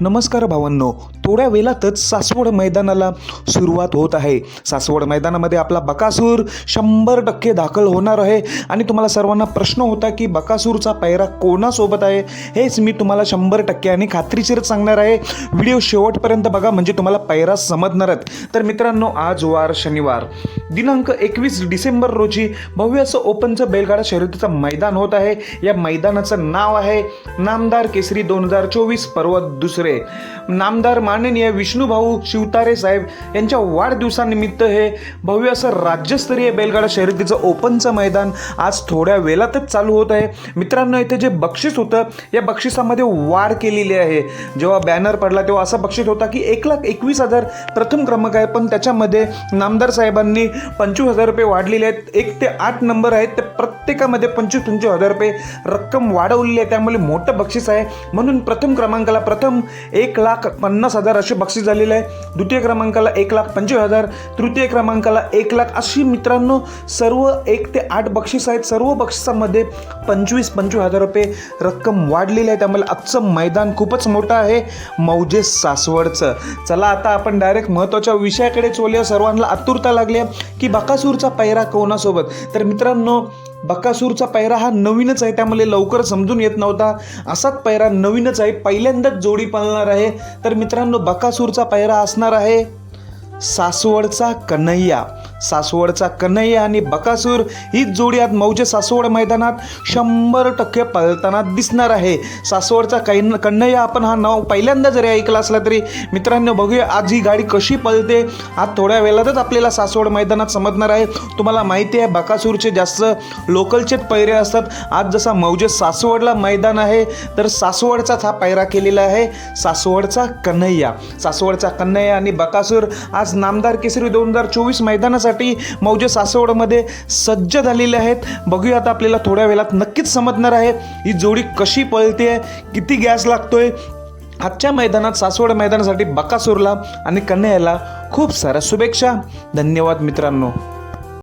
नमस्कार भावांनो. थोड्या वेळातच सासवड मैदानाला सुरुवात होत आहे. सासवड मैदानामध्ये आपला बकासूर शंभर टक्के दाखल होणार आहे. आणि तुम्हाला सर्वांना प्रश्न होता की बकासूरचा पैरा कोणासोबत आहे? हेच मी तुम्हाला शंभर टक्के आणि खात्रीशीर सांगणार आहे. व्हिडिओ शेवटपर्यंत बघा म्हणजे तुम्हाला पैरा समजणारच तर मित्रांनो आज वार शनिवार. दिनांक एकवीस डिसेंबर रोजी भव्य असं ओपनचं बैलगाडा शर्यतीचं मैदान होत आहे. या मैदानाचं नाव आहे नामदार केसरी दोन हजार चोवीस पर्वत दुसरे. नामदार माननीय विष्णूभाऊ शिवतारे साहेब यांच्या वाढदिवसानिमित्त हे भव्य असं राज्यस्तरीय बैलगाडा शर्यतीचं ओपनचं मैदान आज थोड्या वेळातच चालू होत आहे. मित्रांनो इथे जे बक्षीस होतं या बक्षिसामध्ये वाढ केलेली आहे. जेव्हा बॅनर पडला तेव्हा असा बक्षीस होता की एक लाख एकवीस हजार प्रथम क्रमांक आहे. पण त्याच्यामध्ये नामदार साहेबांनी पंचवीस हजार रुपये वाढलेले आहेत. एक ते आठ नंबर आहेत. ते प्रत्येकामध्ये पंचवीस पंचवीस हजार रुपये रक्कम वाढवलेली आहे. त्यामुळे मोठं बक्षीस आहे. म्हणून प्रथम क्रमांकाला प्रथम एक लाख पन्नास हजार असे बक्षीस झालेले आहे. द्वितीय क्रमांकाला एक लाख पंचवीस हजार. तृतीय क्रमांकाला एक लाख अशी मित्रांनो सर्व एक ते आठ बक्षीस आहेत. सर्व बक्षिसामध्ये पंचवीस पंचवीस हजार रुपये रक्कम वाढलेली आहे. त्यामुळे आजचं मैदान खूपच मोठं आहे. मौजे सासवडचं. चला आता आपण डायरेक्ट महत्त्वाच्या विषयाकडे चोलूया सर्वांना आतुरता लागली आहे की बकासूरचा पैरा कोणासोबत? तर मित्रांनो बकासूरचा पैरा हा नवीनच आहे त्यामुळे लवकर समजून येत नव्हता. असाच पैरा नवीनच आहे पहिल्यांदाच जोडी पाळणार आहे. तर मित्रांनो बकासूरचा पैरा असणार आहे सासवडचा कन्हैया. सासवडचा कन्हैया आणि बकासूर ही जोडी आज मौजे सासवड मैदानात शंभर टक्के पळताना दिसणार आहे. सासवडचा कै कन्हैया आपण हा नाव पहिल्यांदा जरी ऐकला असला तरी मित्रांनो बघूया आज ही गाडी कशी पळते. आज थोड्या वेळातच आपल्याला सासवड मैदानात समजणार आहे. तुम्हाला माहिती आहे बकासूरचे जास्त लोकलचेच पैरे असतात. आज जसा मौजे सासवडला मैदान आहे तर सासवडचाच हा पैरा केलेला आहे. सासवडचा कन्हैया सासवडचा कन्हैया आणि बकासूर आज नामदार केसरी दोन हजार चोवीस मैदानाचा करण्यासाठी मौजे सासवडमध्ये सज्ज झालेले आहेत. बघूया आता आपल्याला थोड्या वेळात नक्कीच समजणार आहे ही जोडी कशी पळते किती गॅस लागतोय. आजच्या मैदानात सासवड मैदानासाठी बकासूरला आणि कन्हैयाला खूप साऱ्या शुभेच्छा. धन्यवाद मित्रांनो.